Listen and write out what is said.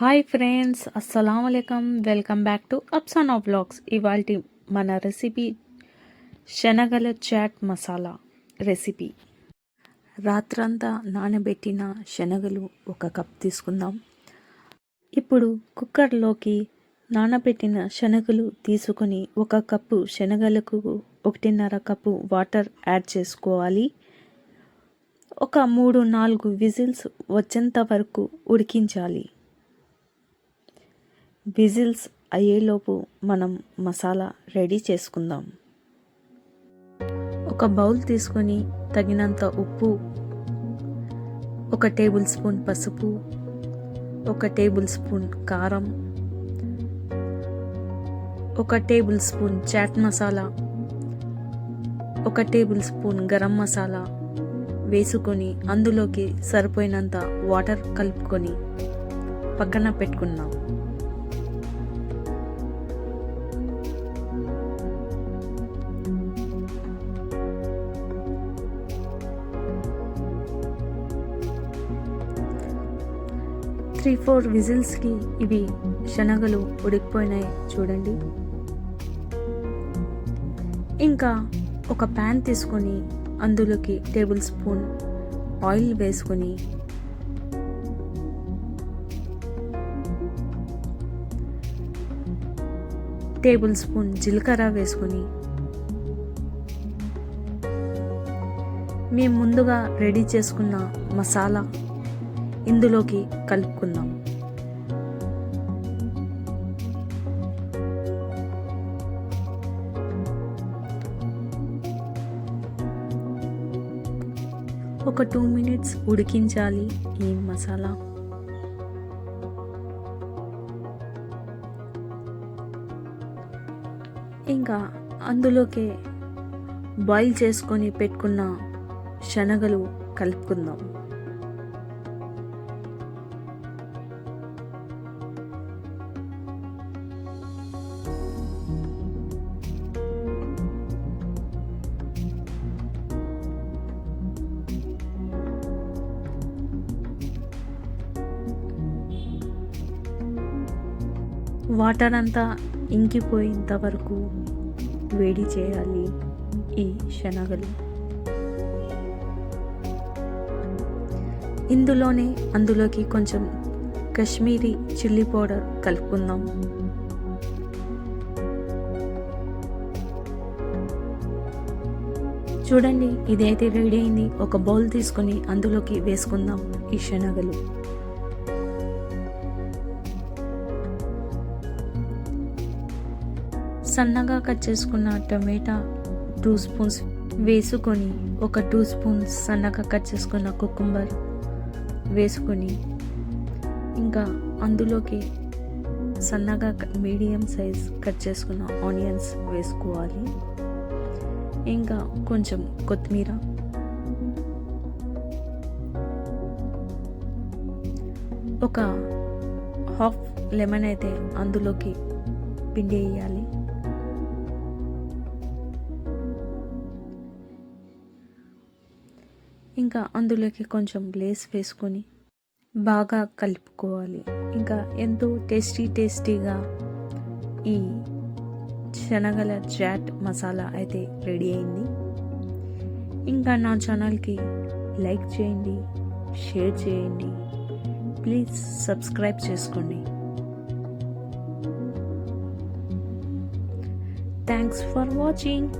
Hi friends అస్సలం అయికం welcome back to Afsana blogs ఇవాళ మన రెసిపీ శనగల చాట్ మసాలా రెసిపీ. రాత్రంతా నానబెట్టిన శనగలు ఒక కప్ తీసుకుందాం. ఇప్పుడు కుక్కర్లోకి నానబెట్టిన శనగలు తీసుకొని ఒక కప్పు శనగలకు ఒకటిన్నర కప్పు వాటర్ యాడ్ చేసుకోవాలి. ఒక మూడు నాలుగు విజిల్స్ వచ్చేంత వరకు ఉడికించాలి. విజిల్స్ అయ్యేలోపు మనం మసాలా రెడీ చేసుకుందాం. ఒక బౌల్ తీసుకొని తగినంత ఉప్పు ఒక టేబుల్ స్పూన్ పసుపు ఒక టేబుల్ స్పూన్ కారం ఒక టేబుల్ స్పూన్ చాట్ మసాలా ఒక టేబుల్ స్పూన్ గరం మసాలా వేసుకొని అందులోకి సరిపోయినంత వాటర్ కలుపుకొని పక్కన పెట్టుకున్నాం త్రీ ఫోర్ విజిల్స్కి ఇవి శనగలు ఉడికిపోయినాయి చూడండి. ఇంకా ఒక ప్యాన్ తీసుకొని అందులోకి టేబుల్ స్పూన్ ఆయిల్ వేసుకొని టేబుల్ స్పూన్ జీలకర్ర వేసుకొని మేము ముందుగా రెడీ చేసుకున్న మసాలా ఇందులోకి కలుపుకుందాం. ఒక టూ మినిట్స్ ఉడికించాలి ఈ మసాలా. ఇంకా అందులోకి బాయిల్ చేసుకొని పెట్టుకున్న శనగలు కలుపుకుందాం. వాటర్ అంతా ఇంకిపోయేంత వరకు వేడి చేయాలి ఈ శనగలు. ఇందులోనే అందులోకి కొంచెం కాశ్మీరీ చిల్లీ పౌడర్ కలుపుకుందాం. చూడండి ఇదైతే రెడీ అయింది. ఒక బౌల్ తీసుకొని అందులోకి వేసుకుందాం ఈ శనగలు. సన్నగా కట్ చేసుకున్న టమాటా టూ స్పూన్స్ వేసుకొని ఒక టూ స్పూన్స్ సన్నగా కట్ చేసుకున్న కుకుంబర్ వేసుకొని ఇంకా అందులోకి సన్నగా మీడియం సైజ్ కట్ చేసుకున్న ఆనియన్స్ వేసుకోవాలి. ఇంకా కొంచెం కొత్తిమీర. ఒక హాఫ్ లెమన్ అయితే అందులోకి పిండి వేయాలి. ఇంకా అందులోకి కొంచెం లేస్ వేసుకొని బాగా కలుపుకోవాలి. ఇంకా ఎంతో టేస్టీ టేస్టీగా ఈ శనగల చాట్ మసాలా అయితే రెడీ అయింది. ఇంకా నా ఛానల్కి లైక్ చేయండి షేర్ చేయండి. ప్లీజ్ సబ్స్క్రైబ్ చేసుకోండి. Thanks for watching